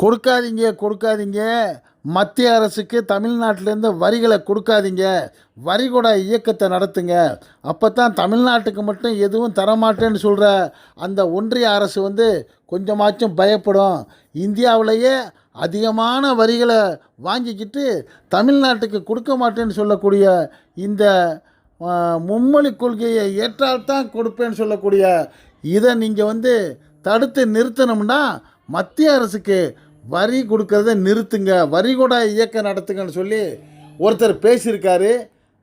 கொடுக்காதீங்க கொடுக்காதீங்க. மத்திய அரசுக்கு தமிழ்நாட்டிலேருந்து வரிகளை கொடுக்காதீங்க. வரிகொடா இயக்கத்தை நடத்துங்க. அப்போ தான் தமிழ்நாட்டுக்கு மட்டும் எதுவும் தரமாட்டேன்னு சொல்கிற அந்த ஒன்றிய அரசு வந்து கொஞ்சமாச்சும் பயப்படும். இந்தியாவிலேயே அதிகமான வரிகளை வாங்கிக்கிட்டு தமிழ்நாட்டுக்கு கொடுக்க மாட்டேன்னு சொல்லக்கூடிய இந்த மும்மொழி கொள்கையை ஏற்றால்தான் கொடுப்பேன்னு சொல்லக்கூடிய இதை நீங்கள் வந்து தடுத்து நிறுத்தணும்னா மத்திய அரசுக்கு வரி கொடுக்கறத நிறுத்துங்க. வரி கூட இயக்கம் நடத்துங்கன்னு சொல்லி ஒருத்தர் பேசியிருக்காரு.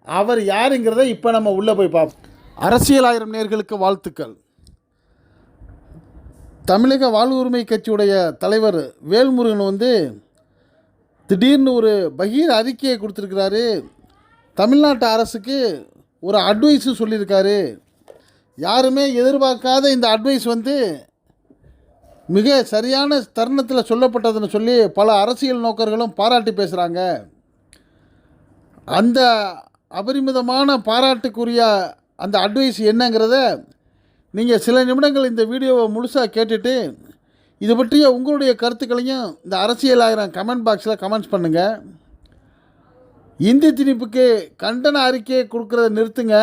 அவர் யாருங்கிறத இப்போ நம்ம உள்ளே போய் பார்ப்போம் அரசியலாயிரம் நேர்களுக்கு வாழ்த்துக்கள். தமிழக வாழ்வுரிமை கட்சியுடைய தலைவர் வேல்முருகன் வந்து திடீர்னு ஒரு பகீர் அறிக்கையை கொடுத்துருக்கிறாரு. தமிழ்நாட்டு அரசுக்கு ஒரு அட்வைஸும் சொல்லியிருக்காரு. யாருமே எதிர்பார்க்காத இந்த அட்வைஸ் வந்து மிக சரியான தருணத்தில் சொல்லப்பட்டதுன்னு சொல்லி பல அரசியல் நோக்கர்களும் பாராட்டி பேசுகிறாங்க அந்த அபரிமிதமான பாராட்டுக்குரிய அந்த அட்வைஸ் என்னங்கிறத நீங்கள் சில நிமிடங்கள் இந்த வீடியோவை முழுசாக கேட்டுட்டு இது பற்றிய உங்களுடைய கருத்துக்களையும் இந்த அரசியல் ஆயிரம் கமெண்ட் பாக்ஸில் கமெண்ட்ஸ் பண்ணுங்கள் இந்தி திணிப்புக்கு கண்டன அறிக்கையை கொடுக்குறத நிறுத்துங்க.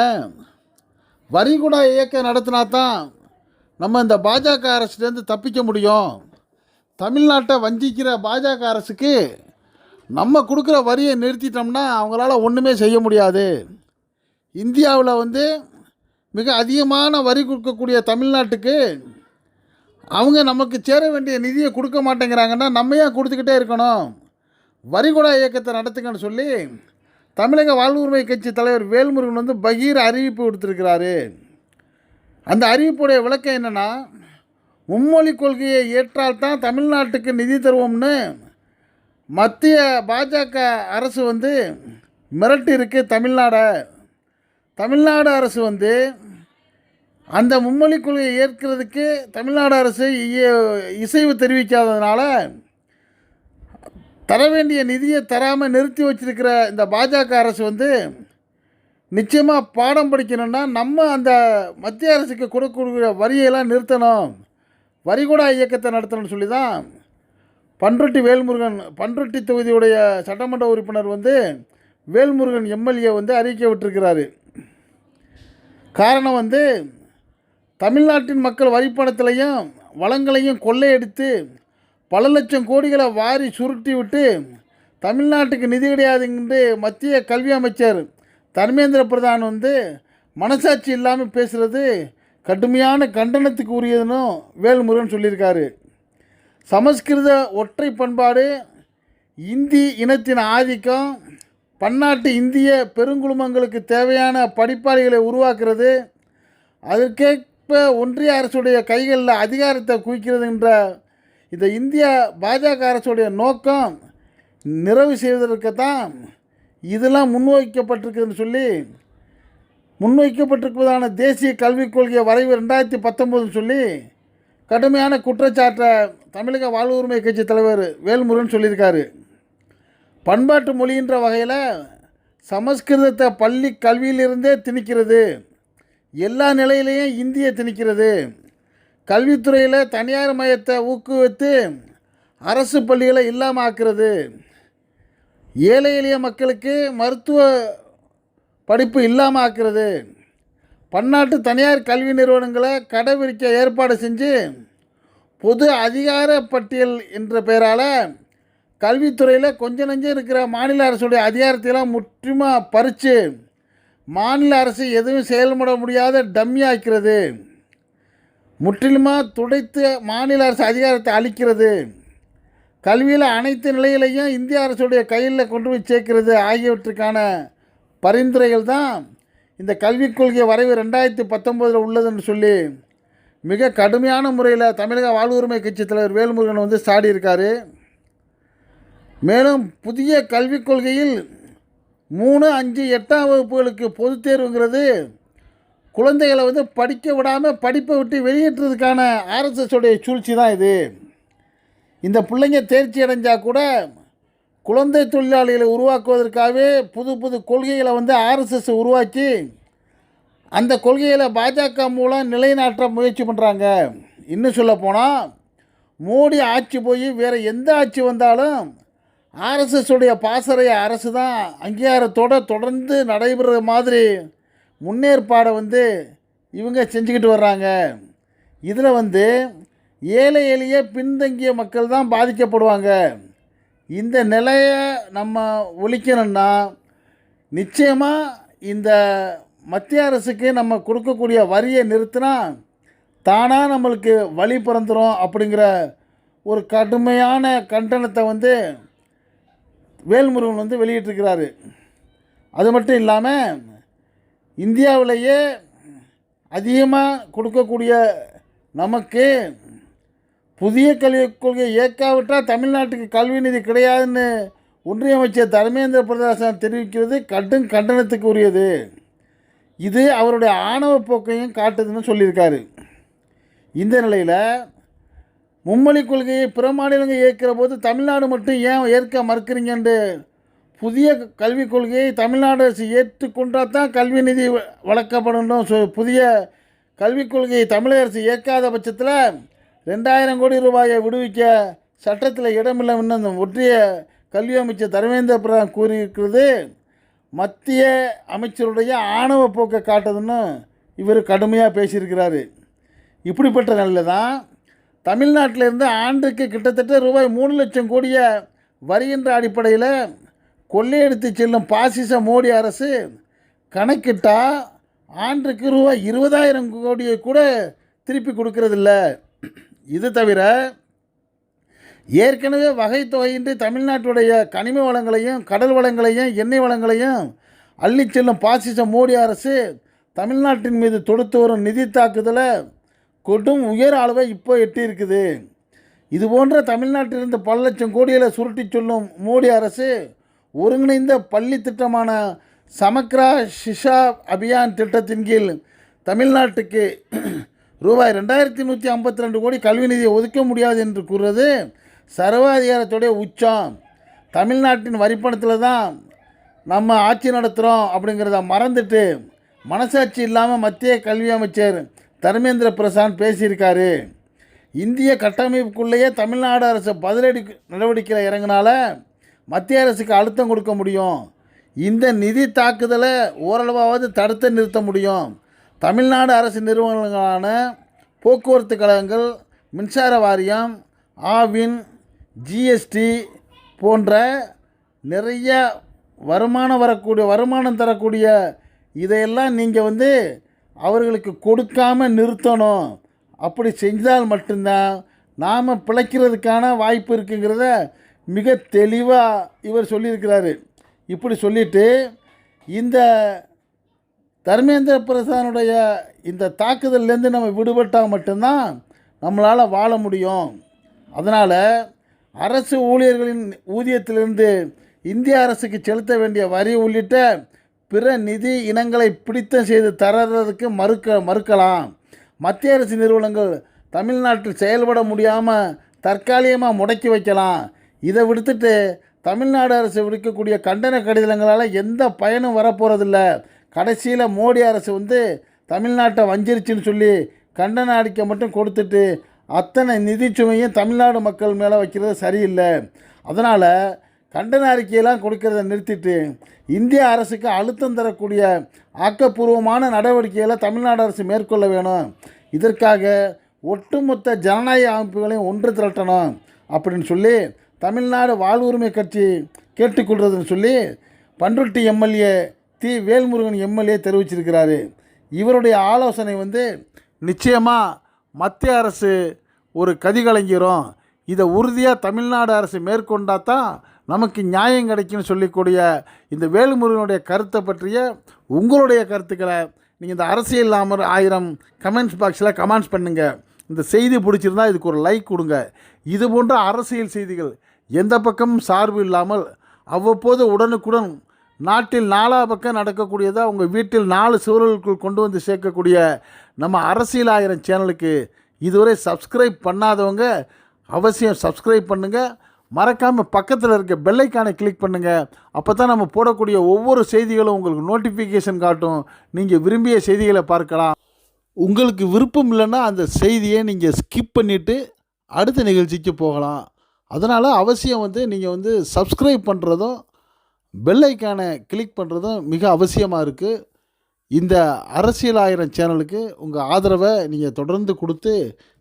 வரிகுடா இயக்கம் நடத்தினா தான் நம்ம இந்த பாஜக அரசுலேருந்து தப்பிக்க முடியும். தமிழ்நாட்டை வஞ்சிக்கிற பாஜக அரசுக்கு நம்ம கொடுக்குற வரியை நிறுத்திட்டோம்னா அவங்களால ஒன்றுமே செய்ய முடியாது. இந்தியாவில் வந்து மிக அதிகமான வரி கொடுக்கக்கூடிய தமிழ்நாட்டுக்கு அவங்க நமக்கு சேர வேண்டிய நிதியை கொடுக்க மாட்டேங்கிறாங்கன்னா நம்ம ஏன் கொடுத்துக்கிட்டே இருக்கணும்? வரிகுடா இயக்கத்தை நடத்துங்கன்னு சொல்லி தமிழக வாழ்வுரிமை கட்சி தலைவர் வேல்முருகன் வந்து பகீர் அறிவிப்பு கொடுத்துருக்கிறாரு அந்த அறிவிப்புடைய விளக்கம் என்னென்னா மும்மொழி கொள்கையை ஏற்றால்தான் தமிழ்நாட்டுக்கு நிதி தருவோம்னு மத்திய பாஜக அரசு வந்து மிரட்டி இருக்கு தமிழ்நாடை. தமிழ்நாடு அரசு வந்து அந்த மும்மொழி கொள்கையை ஏற்கிறதுக்கு தமிழ்நாடு அரசு இய- இசைவு தெரிவிக்காததுனால தர வேண்டிய நிதியை தராமல் நிறுத்தி வச்சிருக்கிற இந்த பாஜக அரசு வந்து நிச்சயமாக பாடம் படிக்கணும்னா நம்ம அந்த மத்திய அரசுக்கு கொடுக்கக்கூடிய வரியெல்லாம் நிறுத்தணும். வரிகூடா இயக்கத்தை நடத்தணும்னு சொல்லி தான் பன்ருட்டி வேல்முருகன் பன்ருட்டி தொகுதியுடைய சட்டமன்ற உறுப்பினர் வந்து வேல்முருகன் எம்எல்ஏ வந்து அறிக்கை விட்டிருக்கிறாரு. காரணம் வந்து தமிழ்நாட்டின் மக்கள் வரிப்பணத்திலையும் வளங்களையும் கொள்ளையடித்து பல லட்சம் கோடிகளை வாரி சுருட்டி விட்டு தமிழ்நாட்டுக்கு நிதி கிடையாதுங்கிட்டு மத்திய கல்வி அமைச்சர் தர்மேந்திர பிரதான் வந்து மனசாட்சி இல்லாமல் பேசுகிறது கடுமையான கண்டனத்துக்கு உரியதுன்னு வேல்முருகன் சொல்லியிருக்காரு. சமஸ்கிருத ஒற்றை பண்பாடு இந்தி இனத்தின் ஆதிக்கம் பன்னாட்டு இந்திய பெருங்குழுமங்களுக்கு தேவையான படிப்பாளிகளை உருவாக்குறது அதற்கேற்ப ஒன்றிய அரசுடைய கைகளில் அதிகாரத்தை குவிக்கிறதுன்ற இந்த இந்திய பாஜக அரசுடைய நோக்கம் நிறைவு செய்வதற்கு தான் இதெல்லாம் முன்வைக்கப்பட்டிருக்குதுன்னு சொல்லி முன்வைக்கப்பட்டிருப்பதான தேசிய கல்விக் கொள்கை வரைவு ரெண்டாயிரத்தி பத்தொம்போதுன்னு சொல்லி கடுமையான குற்றச்சாட்டை தமிழக வாழ்வுரிமை கட்சி தலைவர் வேல்முருகன் சொல்லியிருக்காரு. பண்பாட்டு மொழின்ற வகையில் சமஸ்கிருதத்தை பள்ளி கல்வியிலிருந்தே திணிக்கிறது. எல்லா நிலையிலையும் இந்தியை திணிக்கிறது. கல்வித்துறையில் தனியார் மையத்தை ஊக்குவித்து அரசு பள்ளிகளை இல்லாமல் ஆக்கிறது. ஏழை எளிய மக்களுக்கு மருத்துவ படிப்பு இல்லாமல் ஆக்கிறது. பன்னாட்டு தனியார் கல்வி நிறுவனங்களை கடைபிடிக்க ஏற்பாடு செஞ்சு பொது அதிகார பட்டியல் என்ற பெயரால் கல்வித்துறையில் கொஞ்சம் நஞ்சம் இருக்கிற மாநில அரசுடைய அதிகாரத்தையெல்லாம் முற்றிலுமாக பறித்து மாநில அரசு எதுவும் செயல்பட முடியாத டம்மி ஆக்கிறது. முற்றிலுமாக துடைத்து மாநில அரசு அதிகாரத்தை அளிக்கிறது கல்வியில் அனைத்து நிலையிலையும் இந்திய அரசுடைய கையில் கொண்டு போய் சேர்க்கிறது ஆகியவற்றுக்கான பரிந்துரைகள் தான் இந்த கல்விக் கொள்கை வரைவு ரெண்டாயிரத்தி பத்தொம்போதில் உள்ளதுன்னு சொல்லி மிக கடுமையான முறையில் தமிழக வாழ்வுரிமை கட்சி தலைவர் வேல்முருகன் வந்து சாடி இருக்கார். மேலும் புதிய கல்விக் கொள்கையில் மூணு அஞ்சு எட்டாம் வகுப்புகளுக்கு பொதுத் தேர்வுங்கிறது குழந்தைகளை வந்து படிக்க விடாமல் படிப்பை விட்டு வெளியேற்றுறதுக்கான ஆர்எஸ்எஸ் உடைய சூழ்ச்சி தான் இது. இந்த பிள்ளைங்க தேர்ச்சி அடைஞ்சால் கூட குழந்தை தொழிலாளிகளை உருவாக்குவதற்காகவே புது புது கொள்கைகளை வந்து ஆர்எஸ்எஸ் உருவாக்கி அந்த கொள்கைகளை பாஜக மூலம் நிலைநாட்ட முயற்சி பண்ணுறாங்க இன்னும் சொல்லப்போனால் மோடி ஆட்சி போய் வேறு எந்த ஆட்சி வந்தாலும் ஆர்எஸ்எஸ்ஸுடைய பாசறைய அரசு தான் அங்கீகாரத்தோடு தொடர்ந்து நடைபெற மாதிரி முன்னேற்பாடை வந்து இவங்க செஞ்சுக்கிட்டு வர்றாங்க. இதில் வந்து ஏழை எளிய பின்தங்கிய மக்கள் தான் பாதிக்கப்படுவாங்க. இந்த நிலையை நம்ம ஒழிக்கணும்னா நிச்சயமாக இந்த மத்திய அரசுக்கு நம்ம கொடுக்கக்கூடிய வரியை நிறுத்தினா தானாக நம்மளுக்கு வழி பிறந்துடும் அப்படிங்கிற ஒரு கடுமையான கண்டனத்தை வந்து வேல்முருகன் வந்து வெளியிட்டிருக்கிறாரு. அது மட்டும் இல்லாமல் இந்தியாவிலேயே அதிகமாக கொடுக்கக்கூடிய நமக்கு புதிய கல்விக் கொள்கையை ஏற்காவிட்டால் தமிழ்நாட்டுக்கு கல்வி நிதி கிடையாதுன்னு ஒன்றிய அமைச்சர் தர்மேந்திர பிரதாசன் தெரிவிக்கிறது கடும் கண்டனத்துக்கு உரியது இது அவருடைய ஆணவ போக்கையும் காட்டுதுன்னு சொல்லியிருக்காரு. இந்த நிலையில் மும்மொழி கொள்கையை பிற மாநிலங்கள் ஏற்கிற போது தமிழ்நாடு மட்டும் ஏன் ஏற்க மறுக்கிறீங்கன்று புதிய கல்விக் கொள்கையை தமிழ்நாடு அரசு ஏற்றுக்கொண்டால் தான் கல்வி நிதி வ- வழங்கப்படணும் சொ- புதிய கல்விக் கொள்கையை தமிழக அரசு ஏற்காத பட்சத்தில் ரெண்டாயிரம் கோடி ரூபாயை விடுவிக்க சட்டத்தில் இடமில்லைன்னு அந்த ஒற்றிய கல்வி அமைச்சர் தர்மேந்திர பிரதான் கூறியிருக்கிறது. மத்திய அமைச்சருடைய ஆணவ போக்கை காட்டுதுன்னு இவர் கடுமையாக பேசியிருக்கிறாரு. இப்படிப்பட்ட நிலையில் தான் தமிழ்நாட்டிலேருந்து ஆண்டுக்கு கிட்டத்தட்ட ரூபாய் மூணு லட்சம் கோடிய வருகின்ற அடிப்படையில் கொள்ளையடித்து செல்லும் பாசிச மோடி அரசு கணக்கிட்டால் ஆண்டுக்கு ரூபாய் இருபதாயிரம் கோடியை கூட திருப்பி கொடுக்கறதில்ல. இது தவிர ஏற்கனவே வகைத்தொகையின்றி தமிழ்நாட்டுடைய கனிம வளங்களையும் கடல் வளங்களையும் எண்ணெய் வளங்களையும் அள்ளிச் செல்லும் பாசிச மோடி அரசு தமிழ்நாட்டின் மீது தொடுத்து வரும் நிதி தாக்குதலை கொடும் உயர் அளவை இப்போ எட்டியிருக்குது. இது போன்ற தமிழ்நாட்டிலிருந்து பல லட்சம் கோடிகளை சுருட்டி சொல்லும் மோடி அரசு ஒருங்கிணைந்த பள்ளி திட்டமான சமக்ரா ஷிஷா அபியான் திட்டத்தின் கீழ் தமிழ்நாட்டுக்கு ரூபாய் ரெண்டாயிரத்தி நூற்றி ஐம்பத்தி ரெண்டு கோடி கல்வி நிதியை ஒதுக்க முடியாது என்று கூறுறது சர்வாதிகாரத்துடைய உச்சம். தமிழ்நாட்டின் வரிப்பணத்தில் தான் நம்ம ஆட்சி நடத்துகிறோம் அப்படிங்கிறத மறந்துட்டு மனசாட்சி இல்லாமல் மத்திய கல்வி அமைச்சர் தர்மேந்திர பிரசாந்த் பேசியிருக்காரு. இந்திய கட்டமைப்புக்குள்ளேயே தமிழ்நாடு அரசு பதிலடி நடவடிக்கையில் இறங்கினால மத்திய அரசுக்கு அழுத்தம் கொடுக்க முடியும். இந்த நிதி தாக்குதலை ஓரளவாவது தடுத்து நிறுத்த முடியும். தமிழ்நாடு அரசு நிறுவனங்களான போக்குவரத்து கழகங்கள் மின்சார வாரியம் ஆவின் ஜிஎஸ்டி போன்ற நிறைய வருமானம் வரக்கூடிய வருமானம் தரக்கூடிய இதையெல்லாம் நீங்கள் வந்து அவர்களுக்கு கொடுக்காம நிறுத்தணும். அப்படி செஞ்சால் மட்டும்தான் நாம் பிழைக்கிறதுக்கான வாய்ப்பு இருக்குங்கிறத மிக தெளிவாக இவர் சொல்லியிருக்கிறாரு. இப்படி சொல்லிவிட்டு இந்த தர்மேந்திர பிரசானுடைய இந்த தாக்குதல்லேருந்து நம்ம விடுபட்டால் மட்டும்தான் நம்மளால் வாழ முடியும். அதனால் அரசு ஊழியர்களின் ஊதியத்திலிருந்து இந்திய அரசுக்கு செலுத்த வேண்டிய வரி உள்ளிட்ட பிற நிதி இனங்களை பிடித்தம் செய்து தரதுக்கு மறுக்க மறுக்கலாம். மத்திய அரசு நிறுவனங்கள் தமிழ்நாட்டில் செயல்பட முடியாமல் தற்காலிகமாக முடக்கி வைக்கலாம். இதை விடுத்துட்டு தமிழ்நாடு அரசு விடுக்கக்கூடிய கண்டன கடிதங்களால் எந்த பயனும் வரப்போகிறதில்ல கடைசியில் மோடி அரசு வந்து தமிழ்நாட்டை வஞ்சிருச்சுன்னு சொல்லி கண்டன அறிக்கை மட்டும் கொடுத்துட்டு அத்தனை நிதிச்சுமையும் தமிழ்நாடு மக்கள் மேலே வைக்கிறது சரியில்லை. அதனால் கண்டன அறிக்கையெல்லாம் கொடுக்கறத நிறுத்திட்டு இந்திய அரசுக்கு அழுத்தம் தரக்கூடிய ஆக்கப்பூர்வமான நடவடிக்கைகளை தமிழ்நாடு அரசு மேற்கொள்ள வேணும். இதற்காக ஒட்டுமொத்த ஜனநாயக அமைப்புகளையும் ஒன்று திரட்டணும் அப்படின்னு சொல்லி தமிழ்நாடு வாழ்வுரிமை கட்சி கேட்டுக்கொள்றதுன்னு சொல்லி Panruti MLA T Velmurugan MLA தெரிவிச்சிருக்கிறாரு. இவருடைய ஆலோசனை வந்து நிச்சயமாக மத்திய அரசு ஒரு கதி கலைஞரும் இதை உறுதியாக தமிழ்நாடு அரசு மேற்கொண்டா தான் நமக்கு நியாயம் கிடைக்கும்னு சொல்லக்கூடிய இந்த வேலுமுருகனுடைய கருத்தை பற்றிய உங்களுடைய கருத்துக்களை நீங்கள் இந்த அரசியல் இல்லாமல் ஆயிரம் கமெண்ட்ஸ் பாக்ஸில் கமெண்ட்ஸ் பண்ணுங்கள் இந்த செய்தி பிடிச்சிருந்தா இதுக்கு ஒரு லைக் கொடுங்க. இது போன்ற அரசியல் செய்திகள் எந்த பக்கமும் சார்பு இல்லாமல் அவ்வப்போது உடனுக்குடன் நாட்டில் நாலா பக்கம் நடக்கக்கூடியதாக உங்கள் வீட்டில் நாலு சுவர்களுக்குள் கொண்டு வந்து சேர்க்கக்கூடிய நம்ம அரசியல் ஆயிரம் சேனலுக்கு இதுவரை சப்ஸ்கிரைப் பண்ணாதவங்க அவசியம் சப்ஸ்கிரைப் பண்ணுங்கள் மறக்காமல் பக்கத்தில் இருக்க பெல்லைக்கானை கிளிக் பண்ணுங்கள் அப்போ தான் நம்ம போடக்கூடிய ஒவ்வொரு செய்திகளும் உங்களுக்கு நோட்டிஃபிகேஷன் காட்டும். நீங்கள் விரும்பிய செய்திகளை பார்க்கலாம். உங்களுக்கு விருப்பம் இல்லைன்னா அந்த செய்தியை நீங்கள் ஸ்கிப் பண்ணிவிட்டு அடுத்த நிகழ்ச்சிக்கு போகலாம். அதனால் அவசியம் வந்து நீங்கள் வந்து சப்ஸ்கிரைப் பண்ணுறதும் பெல்லைக்கான கிளிக் பண்ணுறதும் மிக அவசியமாக இருக்குது இந்த அரசியல் ஆயிரம் சேனலுக்கு உங்கள் ஆதரவை நீங்கள் தொடர்ந்து கொடுத்து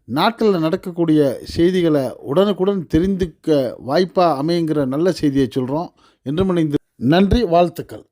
நாட்டில் நடக்கக்கூடிய செய்திகளை உடனுக்குடன் தெரிந்துக்க வாய்ப்பாக அமையுங்கிற நல்ல செய்தியை சொல்கிறோம் என்று இணைந்து நன்றி வாழ்த்துக்கள்.